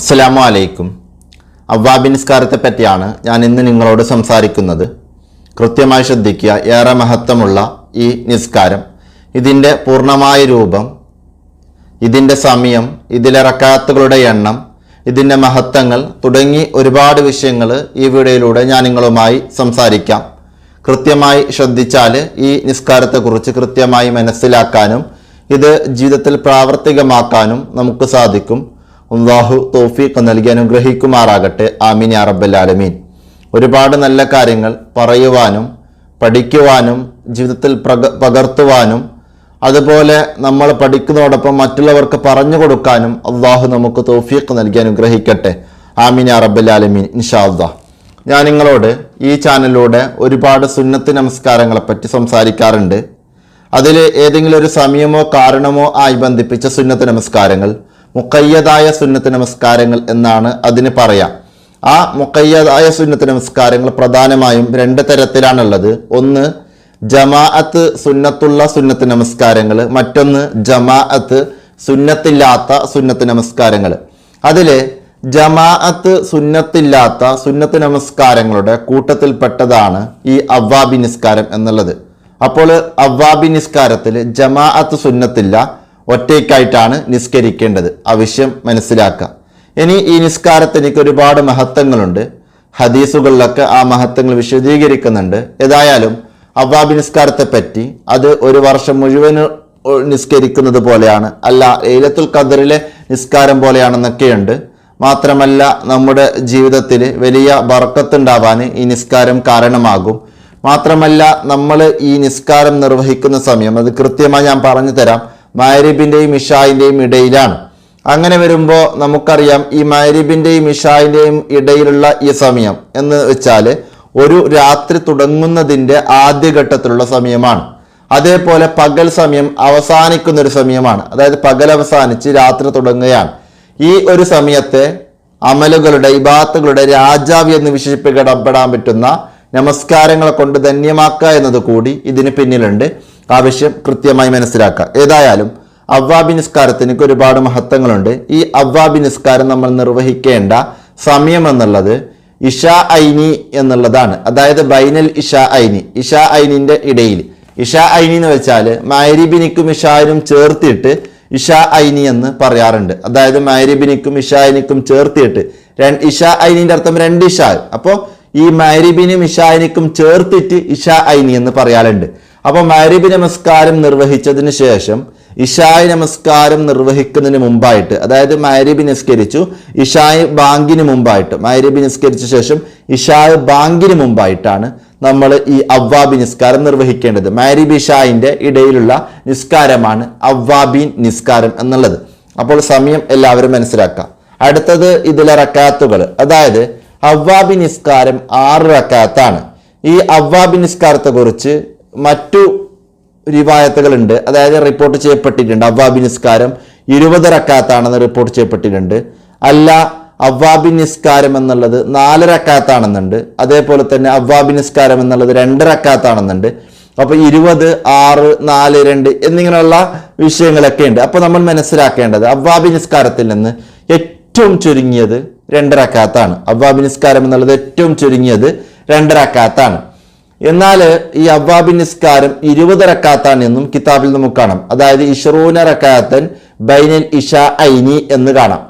അസ്സലാമു അലൈക്കും അവ്വാബി നിസ്കാരത്തെ പറ്റിയാണ് ഞാൻ ഇന്ന് നിങ്ങളോട് സംസാരിക്കുന്നത്. കൃത്യമായി ശ്രദ്ധിക്കുക ഏറെ മഹത്വമുള്ള ഈ നിസ്കാരം. ഇതിന്റെ പൂർണമായ രൂപം ഇതിന്റെ സമയം ഇതിലെ റക്കാത്തുകളുടെ എണ്ണം ഇതിന്റെ മഹത്വങ്ങൾ തുടങ്ങി ഒരുപാട് വിഷയങ്ങൾ ഈ വീഡിയോയിലൂടെ ഞാൻ നിങ്ങളുമായി സംസാരിക്കാം. കൃത്യമായി ശ്രദ്ധിച്ചാൽ ഈ നിസ്കാരത്തെക്കുറിച്ച് കൃത്യമായി മനസ്സിലാക്കാനും ഇത് ജീവിതത്തിൽ പ്രാവർത്തികമാക്കാനും നമുക്ക് സാധിക്കും. അള്ളാഹു തോഫീഖ് നൽകി അനുഗ്രഹിക്കുമാറാകട്ടെ. ആമീൻ യാ റബ്ബൽ ആലമീൻ. ഒരുപാട് നല്ല കാര്യങ്ങൾ പറയുവാനും പഠിക്കുവാനും ജീവിതത്തിൽ പ്രക പകർത്തുവാനും അതുപോലെ നമ്മൾ പഠിക്കുന്നതോടൊപ്പം മറ്റുള്ളവർക്ക് പറഞ്ഞു കൊടുക്കാനും അള്ളാഹു നമുക്ക് തോഫീഖ് നൽകി അനുഗ്രഹിക്കട്ടെ. ആമീൻ യാ റബ്ബൽ ആലമീൻ. ഇൻഷാ ഞാൻ നിങ്ങളോട് ഈ ചാനലിലൂടെ ഒരുപാട് സുന്നത്ത് നമസ്കാരങ്ങളെപ്പറ്റി സംസാരിക്കാറുണ്ട്. അതിൽ ഏതെങ്കിലും ഒരു സമയമോ കാരണമോ ആയി ബന്ധിപ്പിച്ച സുന്നത്ത് നമസ്കാരങ്ങൾ മുക്കയ്യതായ സുന്നത്ത് നമസ്കാരങ്ങൾ എന്നാണ് അതിന് പറയാം. ആ മുക്കയ്യതായ സുന്നത്ത് നമസ്കാരങ്ങൾ പ്രധാനമായും രണ്ട് തരത്തിലാണുള്ളത്. ഒന്ന് ജമാഅത്ത് സുന്നത്തുള്ള സുന്നത്ത് നമസ്കാരങ്ങൾ. മറ്റൊന്ന് ജമാഅത്ത് സുന്നത്തില്ലാത്ത സുന്നത്ത് നമസ്കാരങ്ങൾ. അതിൽ ജമാഅത്ത് സുന്നത്തില്ലാത്ത സുന്നത്ത് നമസ്കാരങ്ങളുടെ കൂട്ടത്തിൽപ്പെട്ടതാണ് ഈ അവ്വാബി നിസ്കാരം എന്നുള്ളത്. അപ്പോൾ അവ്വാബി നിസ്കാരത്തിൽ ജമാഅത്ത് സുന്നത്തില്ല ഒറ്റയ്ക്കായിട്ടാണ് നിസ്കരിക്കേണ്ടത്. ആവശ്യം മനസ്സിലാക്കുക. ഇനി ഈ നിസ്കാരത്തിന് എനിക്ക് ഒരുപാട് മഹത്വങ്ങളുണ്ട്. ഹദീസുകളിലൊക്കെ ആ മഹത്വങ്ങൾ വിശദീകരിക്കുന്നുണ്ട്. ഏതായാലും അവാബി നിസ്കാരത്തെ പറ്റി അത് ഒരു വർഷം മുഴുവൻ നിസ്കരിക്കുന്നത് പോലെയാണ്. അല്ല ഏലത്തുൽ ഖദറിലെ നിസ്കാരം പോലെയാണെന്നൊക്കെയുണ്ട്. മാത്രമല്ല നമ്മുടെ ജീവിതത്തിൽ വലിയ ബർക്കത്തുണ്ടാവാൻ ഈ നിസ്കാരം കാരണമാകും. മാത്രമല്ല നമ്മൾ ഈ നിസ്കാരം നിർവഹിക്കുന്ന സമയം അത് കൃത്യമായി ഞാൻ പറഞ്ഞു തരാം മാരിബിന്റെയും ഇഷായിന്റെയും ഇടയിലാണ്. അങ്ങനെ വരുമ്പോൾ നമുക്കറിയാം ഈ മാരിബിന്റെയും ഇഷായിന്റെയും ഇടയിലുള്ള ഈ സമയം എന്ന് വെച്ചാൽ ഒരു രാത്രി തുടങ്ങുന്നതിന്റെ ആദ്യഘട്ടത്തിലുള്ള സമയമാണ്. അതേപോലെ പകൽ സമയം അവസാനിക്കുന്ന ഒരു സമയമാണ്. അതായത് പകൽ അവസാനിച്ച് രാത്രി തുടങ്ങുകയാണ്. ഈ ഒരു സമയത്തെ അമലുകളുടെ ഇബാത്തുകളുടെ രാജാവ് എന്ന് വിശേഷിപ്പിക്കപ്പെടാൻ പറ്റുന്ന നമസ്കാരങ്ങളെ കൊണ്ട് ധന്യമാക്കുക എന്നത് കൂടി ഇതിന് പിന്നിലുണ്ട്. ആവശ്യം കൃത്യമായി മനസ്സിലാക്കുക. ഏതായാലും അവ്വാബി നിസ്കാരത്തിന് ഒരുപാട് മഹത്വങ്ങളുണ്ട്. ഈ അവ്വാബി നിസ്കാരം നമ്മൾ നിർവഹിക്കേണ്ട സമയം എന്നുള്ളത് ഇഷ ഐനി എന്നുള്ളതാണ്. അതായത് ബൈനൽ ഇഷ ഐനി. ഇഷ ഐനിന്റെ ഇടയിൽ. ഇഷ ഐനി എന്ന് വെച്ചാൽ മാരിബിനിക്കും ഇഷാനും ചേർത്തിട്ട് ഇഷ ഐനി എന്ന് പറയാറുണ്ട്. അതായത് മാരിബിനിക്കും ഇഷ ഐനിക്കും ചേർത്തിട്ട് രണ്ട് ഇഷ ഐനിന്റെ അർത്ഥം രണ്ട് ഇഷ. അപ്പോൾ ഈ മാരിബിനും ഇഷാനിക്കും ചേർത്തിട്ട് ഇഷ ഐനി എന്ന് പറയാറുണ്ട്. അപ്പോൾ മാരിബി നമസ്കാരം നിർവഹിച്ചതിന് ശേഷം ഇഷായി നമസ്കാരം നിർവഹിക്കുന്നതിന് മുമ്പായിട്ട് അതായത് മാരിബി നിസ്കരിച്ചു ഇഷായി ബാങ്കിന് മുമ്പായിട്ട് മാരിബി നിസ്കരിച്ച ശേഷം ഇഷായ് ബാങ്കിന് മുമ്പായിട്ടാണ് നമ്മൾ ഈ അവ്വാബി നിസ്കാരം നിർവഹിക്കേണ്ടത്. മാരിബി ഇഷായിന്റെ ഇടയിലുള്ള നിസ്കാരമാണ് അവ്വാബീൻ നിസ്കാരം എന്നുള്ളത്. അപ്പോൾ സമയം എല്ലാവരും മനസ്സിലാക്കാം. അടുത്തത് ഇതിലെ റക്കാത്തുകൾ. അതായത് അവ്വാബി നിസ്കാരം ആറ് റക്കാത്താണ്. ഈ അവ്വാബി നിസ്കാരത്തെ കുറിച്ച് മറ്റു റിവായത്തുകളുണ്ട് അതായത് റിപ്പോർട്ട് ചെയ്യപ്പെട്ടിട്ടുണ്ട്. അവ്വാബി നിസ്കാരം ഇരുപത് റക്കാത്താണെന്ന് റിപ്പോർട്ട് ചെയ്യപ്പെട്ടിട്ടുണ്ട്. അല്ല അവ്വാബി നിസ്കാരം എന്നുള്ളത് നാല് റക്കാത്താണെന്നുണ്ട് അതേപോലെ തന്നെ അവ്വാബി നിസ്കാരം എന്നുള്ളത് രണ്ട് റക്കാത്താണെന്നുണ്ട് അപ്പോൾ ഇരുപത് ആറ് നാല് രണ്ട് എന്നിങ്ങനെയുള്ള വിഷയങ്ങളൊക്കെ ഉണ്ട് അപ്പോൾ നമ്മൾ മനസ്സിലാക്കേണ്ടത് അവ്വാബി നിസ്കാരത്തിൽ നിന്ന് ഏറ്റവും ചുരുങ്ങിയത് രണ്ടരക്കാത്താണ്. അവ്വാബി നിസ്കാരം എന്നുള്ളത് ഏറ്റവും ചുരുങ്ങിയത് രണ്ട് റക്കാത്താണ് എന്നാൽ ഈ അവ്വാബി നിസ്കാരം ഇരുപത് റക്കാത്താണ് എന്നും കിതാബിൽ നമുക്ക് കാണാം. അതായത് ഇഷറൂന റക്കാത്തൻ ബൈനൽ ഇഷ ഐനി എന്ന് കാണാം.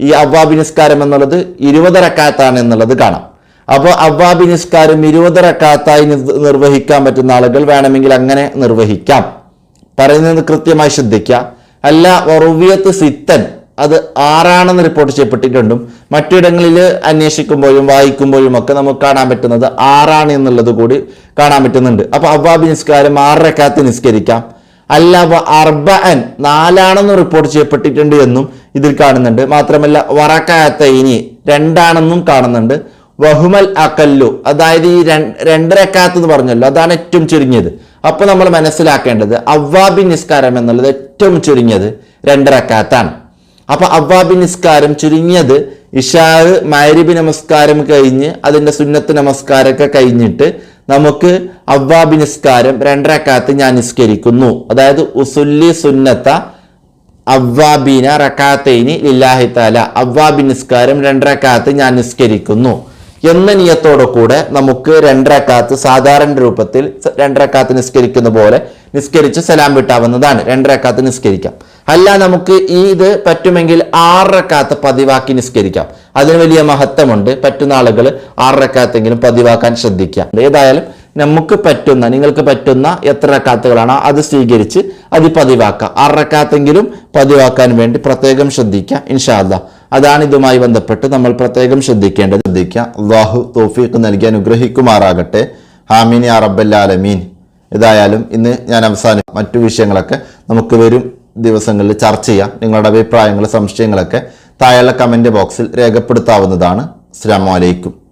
ഈ അവ്വാബി നിസ്കാരം എന്നുള്ളത് ഇരുപത് റക്കാത്താണ് എന്നുള്ളത് കാണാം. അപ്പോൾ അവ്വാബി നിസ്കാരം ഇരുപത് റക്കാത്തായി നിർവഹിക്കാൻ പറ്റുന്ന ആളുകൾ വേണമെങ്കിൽ അങ്ങനെ നിർവഹിക്കാം. പറയുന്നത് കൃത്യമായി ശ്രദ്ധിക്കുക. അല്ല വറുവിയത്ത് സിത്തൻ അത് ആറാണെന്ന് റിപ്പോർട്ട് ചെയ്യപ്പെട്ടിട്ടുണ്ടും മറ്റിടങ്ങളിൽ അന്വേഷിക്കുമ്പോഴും വായിക്കുമ്പോഴും ഒക്കെ നമുക്ക് കാണാൻ പറ്റുന്നത് ആറാണ് എന്നുള്ളത് കൂടി കാണാൻ പറ്റുന്നുണ്ട്. അപ്പോൾ അബ്ബാബി നിസ്കാരം ആറരക്കാത്ത് നിസ്കരിക്കാം. അല്ല അർബ അൻ നാലാണെന്ന് റിപ്പോർട്ട് ചെയ്യപ്പെട്ടിട്ടുണ്ട് എന്നും ഇതിൽ കാണുന്നുണ്ട്. മാത്രമല്ല വറക്കാത്ത ഇനി രണ്ടാണെന്നും കാണുന്നുണ്ട്. വഹുമൽ അക്കല്ലു അതായത് ഈ രണ്ട് രണ്ടരക്കാത്ത് എന്ന് പറഞ്ഞല്ലോ അതാണ് ഏറ്റവും ചുരുങ്ങിയത്. അപ്പോൾ നമ്മൾ മനസ്സിലാക്കേണ്ടത് അവ്വാബി നിസ്കാരം എന്നുള്ളത് ഏറ്റവും ചുരുങ്ങിയത് രണ്ടരക്കാത്താണ് അപ്പൊ അവ്വാബി നിസ്കാരം ചുരുങ്ങിയത് ഇഷാഹ് മൈരിബി നമസ്കാരം കഴിഞ്ഞ് അതിന്റെ സുന്നത്ത് നമസ്കാരമൊക്കെ കഴിഞ്ഞിട്ട് നമുക്ക് അവ്വാബി നിസ്കാരം രണ്ടരക്കാത്ത് ഞാൻ നിസ്കരിക്കുന്നു. അതായത് ഉസുല്ലി സുന്നത്ത അവ്വാബീന റക്കാത്തൈനി ലില്ലാഹി താല അവ്വാബി നിസ്കാരം രണ്ടരക്കാത്ത് ഞാൻ നിസ്കരിക്കുന്നു. എന്ന നിയത്തോടു കൂടെ നമുക്ക് രണ്ടരക്കാത്ത് സാധാരണ രൂപത്തിൽ രണ്ടരക്കാത്ത് നിസ്കരിക്കുന്ന പോലെ നിസ്കരിച്ച് സലാം വിട്ടാവുന്നതാണ്. രണ്ടരക്കാത്ത് നിസ്കരിക്കാം. അല്ല നമുക്ക് ഈ ഇത് പറ്റുമെങ്കിൽ ആറക്കാത്ത പതിവാക്കി നിസ്കരിക്കാം. അതിന് വലിയ മഹത്വമുണ്ട്. പറ്റുന്ന ആളുകൾ ആറരക്കാത്തെങ്കിലും പതിവാക്കാൻ ശ്രദ്ധിക്കാം ഏതായാലും നമുക്ക് പറ്റുന്ന നിങ്ങൾക്ക് പറ്റുന്ന എത്ര കാത്തുകളാണോ അത് സ്വീകരിച്ച് അത് പതിവാക്കുക ആറക്കാത്തെങ്കിലും റക്കാത്തെങ്കിലും പതിവാക്കാൻ വേണ്ടി പ്രത്യേകം ശ്രദ്ധിക്കുക ഇൻഷാല്ല അതാണ് ഇതുമായി ബന്ധപ്പെട്ട് നമ്മൾ പ്രത്യേകം ശ്രദ്ധിക്കേണ്ടത്. ശ്രദ്ധിക്കുക. അള്ളാഹു തോഫീക്ക് നൽകി അനുഗ്രഹിക്കുമാറാകട്ടെ. ഹാമിനി അറബല്ലാലമീൻ ഇതായാലും ഇന്ന് ഞാൻ അവസാനം മറ്റു വിഷയങ്ങളൊക്കെ നമുക്ക് വരും. ദിവസങ്ങളിൽ ചർച്ച ചെയ്യാം. നിങ്ങളുടെ അഭിപ്രായങ്ങൾ സംശയങ്ങളൊക്കെ താഴെയുള്ള കമന്റ് ബോക്സിൽ രേഖപ്പെടുത്താവുന്നതാണ്. അസ്സാം വലൈക്കും